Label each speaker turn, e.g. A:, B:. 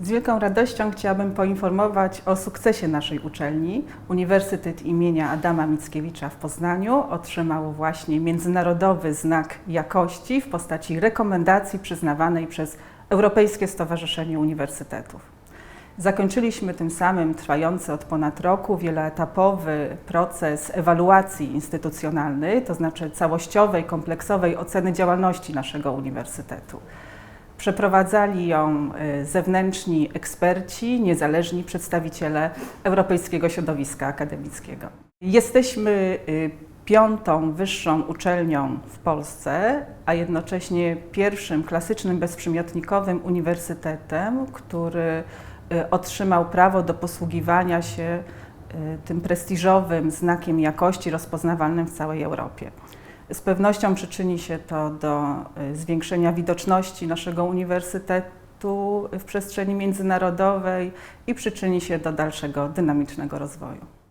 A: Z wielką radością chciałabym poinformować o sukcesie naszej uczelni. Uniwersytet imienia Adama Mickiewicza w Poznaniu otrzymał właśnie międzynarodowy znak jakości w postaci rekomendacji przyznawanej przez Europejskie Stowarzyszenie Uniwersytetów. Zakończyliśmy tym samym trwający od ponad roku wieloetapowy proces ewaluacji instytucjonalnej, to znaczy całościowej, kompleksowej oceny działalności naszego uniwersytetu. Przeprowadzali ją y, zewnętrzni eksperci, niezależni przedstawiciele Europejskiego Środowiska Akademickiego. Jesteśmy y, piątą wyższą uczelnią w Polsce, a jednocześnie pierwszym klasycznym bezprzymiotnikowym uniwersytetem, który y, otrzymał prawo do posługiwania się tym prestiżowym znakiem jakości rozpoznawalnym w całej Europie. Z pewnością przyczyni się to do y, zwiększenia widoczności naszego uniwersytetu w przestrzeni międzynarodowej i przyczyni się do dalszego dynamicznego rozwoju.